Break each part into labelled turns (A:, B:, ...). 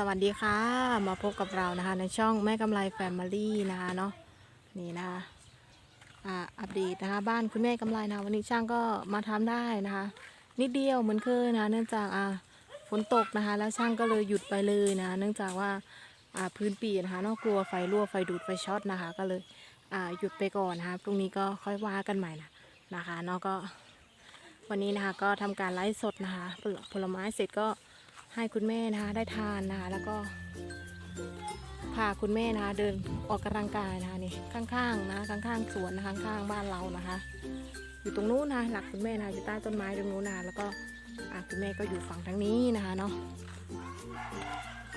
A: สวัสดีค่ะ มาพบกับเรานะคะ ในช่องแม่กำไรแฟมิลี่นะคะเนาะนี่นะคะอ่าอัปเดตนะคะบ้านคุณแม่กำไรนะะวันนี้ช่างก็มาทำได้นะคะ นิดเดียวเหมือนเคยนะะเนื่องจากอ่าฝนตกนะคะ แล้วช่างก็เลยหยุดไปเลยนะะเนื่องจากว่าอ่าพื้นปีนะคะนอกกลัวไฟรั่วไฟดูดไฟช็อตนะคะ ก็เลยอ่าหยุดไปก่อนนะคะพรุ่งนี้ก็ค่อยว่ากันใหม่นะนะคะเนาะก็วันนี้นะคะก็ทำการไลฟ์สดนะคะผลผลไม้เสร็จก็ ให้คุณแม่นะคะได้ทานนะคะแล้วก็พาคุณแม่นะคะเดินออกกำลังกายนะคะนี่ข้างๆนะข้างๆสวนนะข้างๆบ้านเรานะคะ อยู่ตรงนู้นนะหลักคุณแม่นะอยู่ใต้ต้นไม้ตรงนู้นนะแล้วก็คุณแม่ก็อยู่ฝั่งทางนี้นะคะเนาะ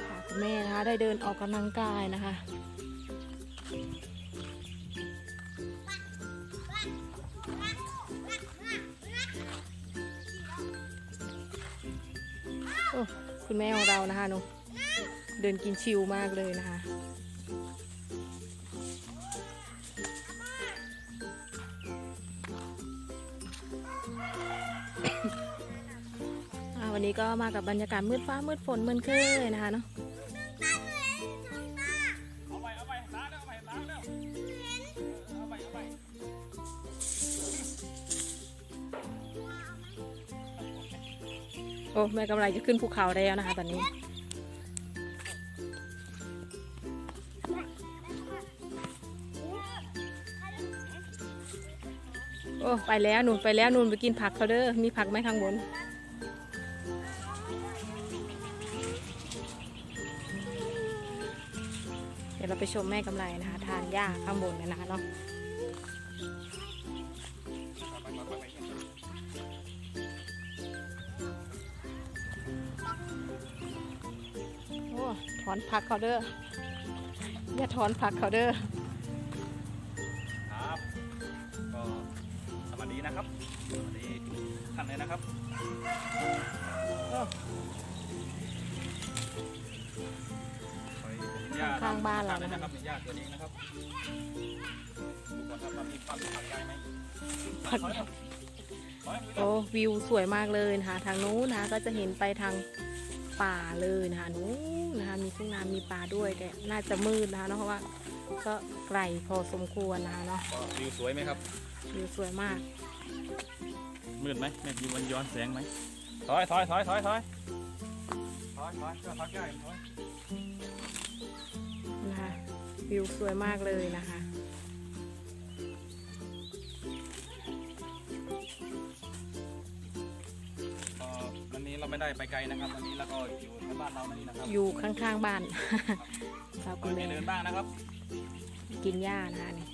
A: อะคุณแม่นะคะได้เดินออกกำลังกายนะคะ คุณแม่ของเรานะคะหนูเดินกินชิวมากเลยนะคะ วันนี้ก็มากับบรรยากาศมืดฟ้ามืดฝนมืดเคยนะคะเนาะ
B: อ้แม่
A: กำลังจะขึ้นภูเขาแล้วนะคะ ตอนนี้โอ้ไปแล้วหนูไปแล้วหนูไปกินผักเขาเด้อมีผักไหมข้างบนเดี๋ยวเราไปชมแม่กำไรนะคะ ทานหญ้าข้างบนกันนะคะเนาะ อ้ถอนผักเขาเด้ออย่าถอนผักเขาเด้อ
B: ครับ ก็สวัสดีนะครับสวัสดีทุกท่านเลยนะครับ
A: โอ้
B: ไปเป็นญาติ
A: ข้างบ้านเรา
B: นะ
A: นะ
B: ครั
A: คะ
B: บเป็นญาติตัวนี้นะครับดูก่อนครับว่ามีความผักใหญ่ไหม
A: ผัก
B: ถอยครับถอย
A: โอ้วิวสวยมากเลยนะคะทางนู้นนะคะก็จะเห็นไปทางป่าเลยนะคะนู้น นะคะ มีทุ่งนามีป่าด้วยแต่น่าจะมืดนะคะเนาะเพราะว่าก็ไกลพอสมควรนะคะเนาะ
B: ก็วิวสวยไหมครับ
A: วิวสวยมาก
B: มืดไหมแม่มีวันย้อนแสงไหมถอยถอยถอยถอยถอยถอยถอยเพื่อพักใหญ่ถอย
A: นะคะวิวสวยมากเลยนะคะ
B: ก็วันนี้เราไม่ได้ไปไกลนะครับ วันนี้เราก็อยู่ใน บ้านเรานี่นะครับ
A: อยู่ข้างๆบ้านสาว
B: ป
A: คุ
B: ล่อ
A: ณ
B: ย
A: แม่
B: ให้เดินบ้างนะครับ
A: กินหญ้านะคะนี่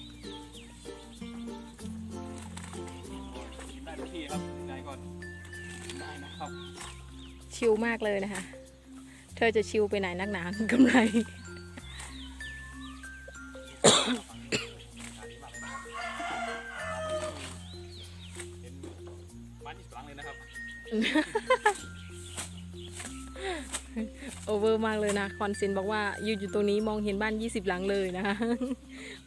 B: กินได้ทุกที่ครับยังไงก็กินได้นะครับ
A: ชิลมากเลยนะคะ เธอจะชิลไปไหนนักหนากำไร
B: เป็นบ้านที่สองเลยนะครับ
A: โอเวอร์มากเลยนะคอนเซนบอกว่าอยู่อยู่ตรงนี้มองเห็นบ้าน 20 หลังเลยนะคะ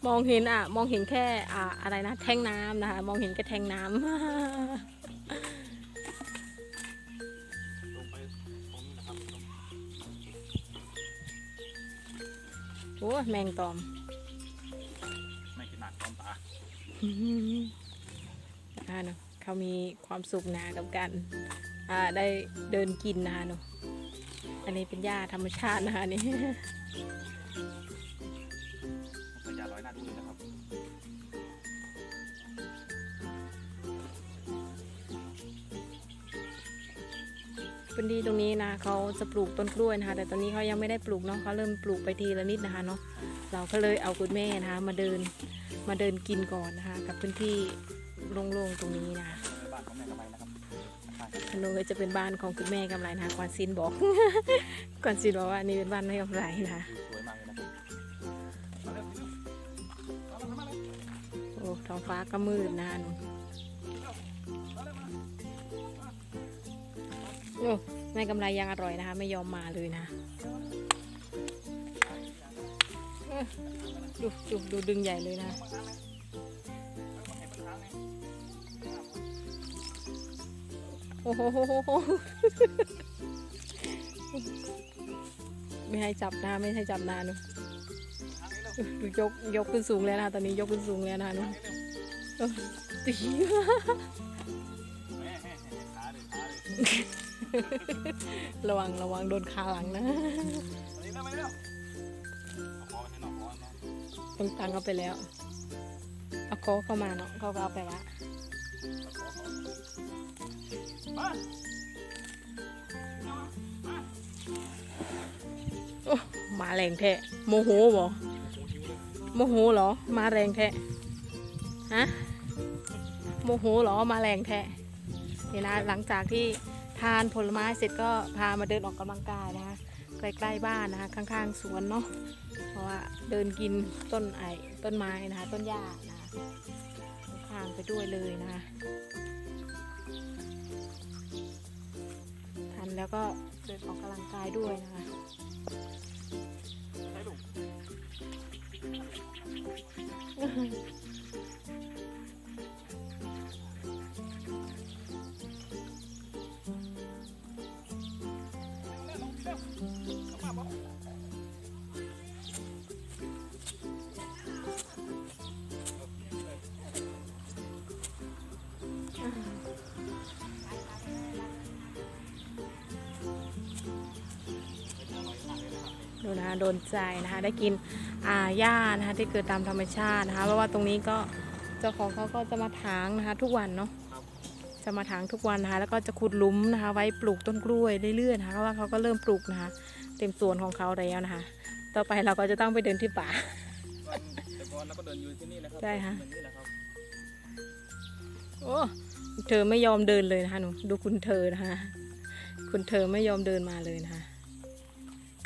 A: มองเห็นอะมองเห็นแค่อ่าอะไรนะแท่งน้ำนะคะ มองเห็นแค่แท่งน้ำ
B: ลงไปตรงนี้นะครับตรง
A: โอ้แมงตอม
B: ไม่กินหนักตอมตา
A: นะคะเนาะเขามีความสุขนะกับการอ่าได้เดินกินนะคะเนาะ อันนี้เป็นหญ้าธรรมชาตินะคะนี่
B: ก็อย่าลอยหน้าดูเลยนะครับ
A: พื้นที่ตรงนี้นะเขาจะปลูกต้นกล้วยนะคะ แต่ตอนนี้เขายังไม่ได้ปลูกเนาะเขาเริ่มปลูกไปทีละนิดนะคะเนาะเราก็เลยเอาคุณแม่นะคะ มาเดินมาเดินกินก่อนนะคะ กับพื้นที่โล่งๆตรงนี้นะคะ
B: ใช่ครับ
A: ทางโน้นก็จะเป็นบ้านของคุณแม่กำไรนะคะก่อนซินบอก ก่อนซินบอกว่านี่เป็นบ้านแม่กำไรนะ
B: สวยมากเลยนะ
A: โอ้ท้องฟ้าก็มืดนะหนูโอ้แม่กำไรยังอร่อยนะคะ ไม่ยอมมาเลยนะเออดูดูดูดึงใหญ่เลยนะ อ้โหไม่ให้จับนะไม่ให้จับนานหนู
B: ทางนี้เร็ว
A: ดูยกยกขึ้นสูงแล้วนะตอนนี้ยกขึ้นสูงแล้วนะหนู
B: ทางนี้เร็ว
A: เออตี
B: แม่แม่แม่ขาดิขาดิ
A: ระวังระวังโดนขาหลังนะตรงตังเอาไปแล้ว เอาโคเข้ามาเนาะเขาก็เอาไปละ โอ้มาแรงแท้โมโหบ่โมโหเหรอ มาแรงแท้ฮะโมโหเหรอมาแรงแท้นี่นะหลังจากที่ทานผลไม้เสร็จก็พามาเดินออกกำลังกายนะคะใกล้ๆบ้านนะคะข้างๆสวนเนาะเพราะว่าเดินกินต้นไอ้ต้นไม้นะคะต้นหญ้านะคะข้างไปด้วยเลยนะคะ แล้วก็เดินออกกำลังกายด้วยนะคะ ดูนะคะโดนใจนะคะได้กินอ่าหญ้านะคะที่เกิดตามธรรมชาตินะคะเพราะว่าตรงนี้ก็เจ้าของเขาก็จะมาถางนะคะ ทุกวันเนาะจะมาถางทุกวันนะคะแล้วก็จะขุดหลุมนะคะ ไว้ปลูกต้นกล้วยเรื่อยๆนะคะเพราะว่าเขาก็เริ่มปลูกนะคะ เต็มสวนของเขาแล้วนะคะ ต่อไปเราก็จะต้องไปเดินที่ป่า
B: แต่ก่อนเราก็เดินอยู่ที่นี่นะครั
A: ใช่ค่ะ
B: อย่างนี้แหละครับ
A: โอ้เธอไม่ยอมเดินเลยนะคะหนูดูคุณเธอนะคะคุณเธอไม่ยอมเดินมาเลยนะคะ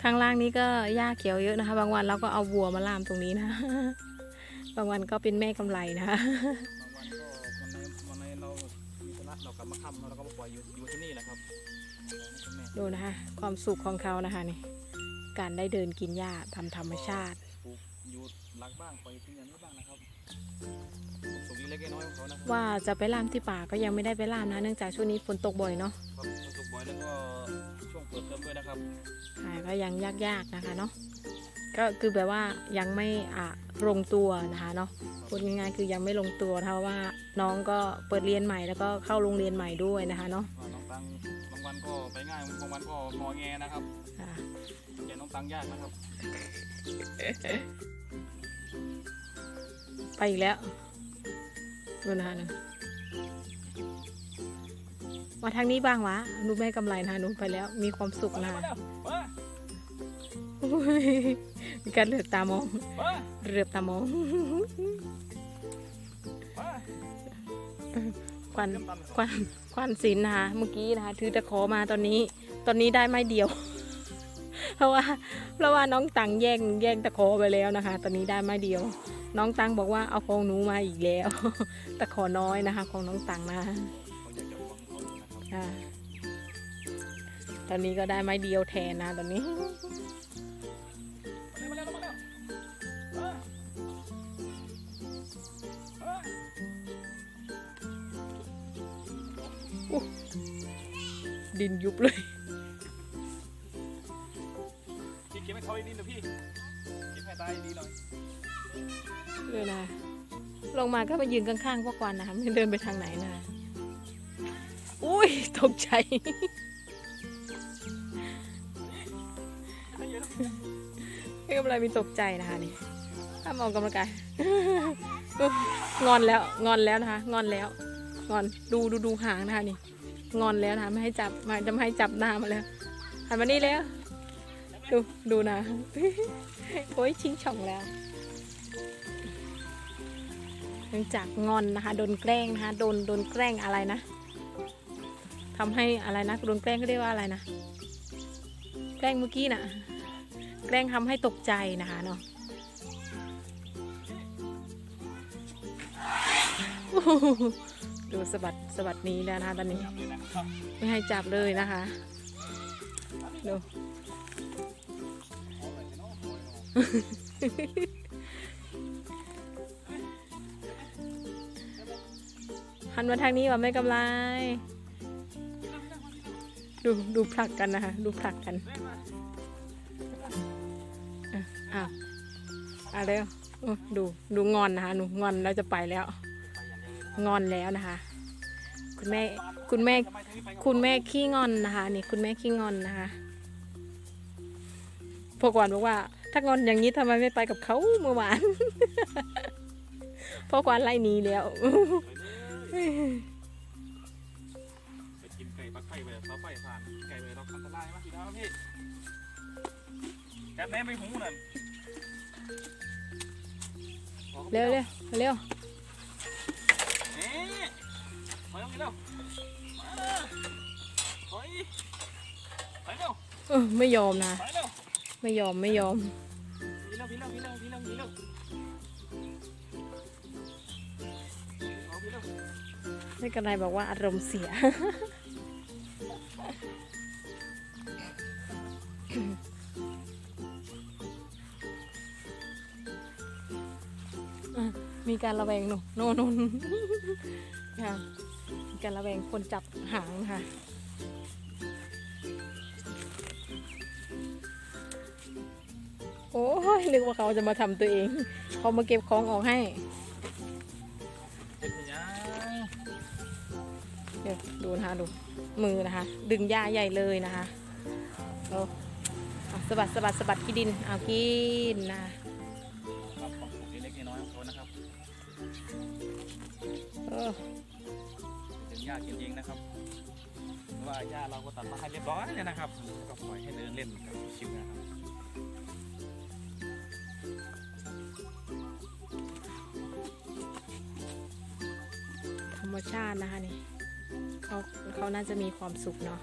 A: ข้างล่างนี้ก็หญ้าเขียวเยอะนะคะ บางวันเราก็เอาวัวมาล่ามตรงนี้นะ บางวันก็เป็นแม่กำไรนะคะ
B: บางวันก็วันไหนวันไหนเรามีธุระเรากลับมาค่ำเราก็มาปล่อยอยู่อยู่ที่นี่แหละครับของแม่
A: ดูนะคะ ความสุขของเขานะคะนี่การได้เดินกินหญ้าทำธรรมชาติ
B: ปลูกอยู่หลังบ้างปล่อยทิ้งอย่างนี้บ้างนะครับสุขเล็กๆน้อยๆของเขานะครั
A: ว่าจะไปล่ามที่ป่าก็ยังไม่ได้ไปล่ามนะ เนื่องจากช่วงนี้ฝนตกบ่อยเนาะ
B: ครับสุขบ่อยแล้วก็ช่วงเปิดเทอมด้วยนะครับ
A: ค่ะ ก็ยังยากๆนะคะเนาะก็คือแบบว่ายังไม่อะลงตัวนะคะเนาะพูดง่ายๆคือยังไม่ลงตัวเพราะว่าน้องก็เปิดเรียนใหม่แล้วก็เข้าโรงเรียนใหม่ด้วยนะคะเนาะ
B: อ่าน้องตังบางวันก็ไปง่ายบางวันก็งอแงนะครับ
A: ค่ะ
B: แกน้องตังยากนะครับ
A: ไปอีกแล้วดูนะคะหนูมาทางนี้บ้างวะหนูไม่กำไรนะคะหนูไปแล้วมีความสุข
B: มา
A: นะ
B: แล้ว
A: คะ
B: มา
A: อุ้ยมีการเหลือบตามอง
B: มา
A: เหลือบตามอง
B: มา
A: ควัน
B: เริ่มตัน
A: ควันควันสินนะคะเมื่อกี้นะคะถือตะขอมาตอนนี้ ตอนนี้ได้ไม้เดียว เพราะว่าเพราะว่าน้องตังแย่งแย่งตะขอไปแล้วนะคะ ตอนนี้ได้ไม้เดียว น้องตังบอกว่าเอาของหนูมาอีกแล้ว ตะขอน้อยนะคะ ของน้องตังนะคะ
B: เขาอยากจะฟังเขาอยู่นะครับ
A: ค่ะตอนนี้ก็ได้ไม้เดียวแทนนะตอนนี้ ดินยุบเลย
B: พี่เก็บให้เขาดีๆนะพี่เก็บให้ตายดีหน่อย
A: เดี๋ยวนะ ลงมาก็มายืนข้างๆพ่อกวันนะคะไม่เดินไปทางไหนนะ อุ้ยตกใจ
B: ให้เยอะนะ
A: ไม่กำลังมีตกใจนะคะนี่ถ้ามองกำลังกายงอนแล้วงอนแล้วนะคะ งอนแล้ว งอนดูดูดูหางนะคะนี่ งอนแล้วนะไม่ให้จับมาจะไม่ให้จับหน้ามาแล้วหันมานี่แล้ว ดูดูนะโอ้ยชิงช่องแล้วเนื่องจากงอนนะคะโดนแกล้งนะคะโดนโดนแกล้งอะไรนะทำให้อะไรนะโดนแกล้งเขาเรียกว่าอะไรนะแกล้งเมื่อกี้น่ะ แกล้งทำให้ตกใจนะคะเนาะ ดูสะบัดสะบัดนี้แล้วนะคะตอนนี้ไม่ให้จับเลยนะคะดูหันมาทางนี้ว่าไม่กำไร ดูดูผลักกันนะคะ ดูผลักกัน
B: เล่นมา
A: อ้าวอะเร็วดูดูงอนนะคะหนูงอนแล้วจะไปแล้ว งอนแล้วนะคะ คุณแม่คุณแม่คุณแม่ขี้งอนนะคะนี่คุณแม่ขี้งอนนะคะพวกวานบอกว่า ถ้างอนอย่างนี้ทำไมไม่ไปกับเขาเมื่อวานพ่อควานไล่หนีแล้ว
B: ไปกินไก่ปักไข่ไปเสาไฟผ่านไก่ไปเราอันตรายมากพี่น้องพี่จับแม่ไปหูนั่น
A: เร็วเร็วเร็ว
B: เร็วเร็วมาถอยถอยเร็ว
A: เออไม่ยอมนะ
B: ถอยเร็ว
A: ไม่ยอมไม่ยอม
B: พี่เร็วพี่เร็วพี่เร็วพี่เร็วพี่เร็วเอาพี่เร็ว
A: ไม่กันไรบอกว่าอารมณ์เสีย อะมีการระแวงหนูโน่นโน่นค่ะมี การระแวงคนจับหางค่ะ โอ้ยนึกว่าเขาจะมาทำตัวเอง เขามาเก็บของออกให้
B: เดี๋
A: ยวดูนะคะดูมือนะคะ ดึงหญ้าใหญ่เลยนะคะเอาสะบัดสะบัดสะบัดขี้ดินเอากินนะคะ
B: ครับความสุขเล็กๆน้อยของเขานะครับ ยากจริงๆนะครับว่าหญ้าเราก็ตัดมาให้เรียบร้อยเลยนะครับก็ปล่อยให้เดินเล่นกับชิวๆนะครับ
A: ธรรมชาตินะคะนี่เขาเขาน่าจะมีความสุขเนาะ